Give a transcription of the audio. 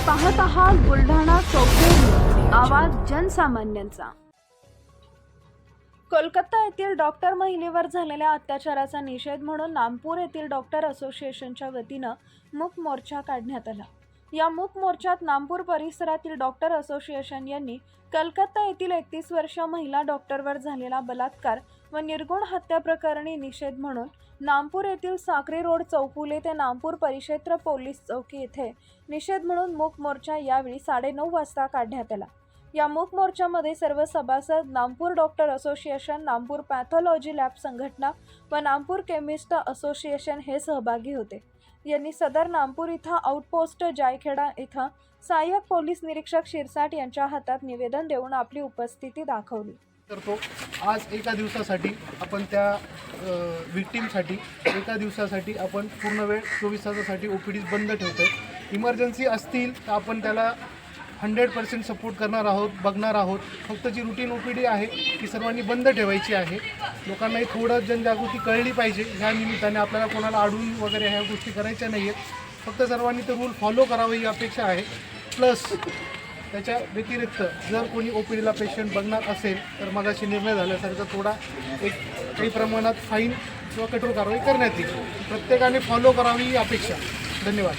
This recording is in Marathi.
पाहत आहात बुलढाणा चौफेर आवाज जनसामान्यांचा. कोलकाता येथील डॉक्टर महिलेवर झालेल्या अत्याचाराचा निषेध म्हणून नामपूर येथील डॉक्टर असोसिएशनच्या वतीनं मूक मोर्चा काढण्यात आला. या मूक मोर्चात नामपूर परिसरातील डॉक्टर असोसिएशन यांनी कलकत्ता येथील एकतीस वर्षीय महिला डॉक्टरवर झालेला बलात्कार व निर्गुण हत्या प्रकरणी निषेध म्हणून नागपूर येथील साखरे रोड चौफुले ते नागपूर परिक्षेत्र पोलीस चौकी येथे निषेध म्हणून मूक मोर्चा यावेळी साडेनऊ वाजता काढण्यात आला. या मूक मोर्चामध्ये सर्व सभासद Nampur doctor association Nagpur pathology lab संघटना व नागपूर केमिस्ट असोसिएशन हे सहभागी होते. यांनी सदर नामपूर इथं आउटपोस्ट जायखेडा इथं सहाय्यक पोलीस निरीक्षक शिरसाट यांच्या हातात निवेदन देऊन आपली उपस्थिती दाखवली. करतो. आज एका दिवसासाठी आपण त्या विक्टीमसाठी एका दिवसासाठी आपण पूर्ण वेळ चोवीस तासासाठी ओ पी डी बंद ठेवतो आहे इमर्जन्सी असतील तर आपण त्याला हंड्रेड पर्सेंट सपोर्ट करणार आहोत बघणार आहोत. फक्त जी रुटीन ओ पी डी आहे ती सर्वांनी बंद ठेवायची आहे. लोकांनाही थोडं जनजागृती कळली पाहिजे. ह्या निमित्ताने आपल्याला कोणाला अडून वगैरे ह्या गोष्टी करायच्या नाही आहेत फक्त सर्वांनी ते रूल फॉलो करावं ही अपेक्षा आहे. प्लस त्याच्या व्यतिरिक्त जर कोणी ओ पी डीला पेशंट बघणार असेल तर मगाशी निर्णय झाल्यासारखं थोडा एक काही प्रमाणात फाईन किंवा कठोर कारवाई करण्यात येईल. प्रत्येकाने फॉलो करावी ही अपेक्षा. धन्यवाद.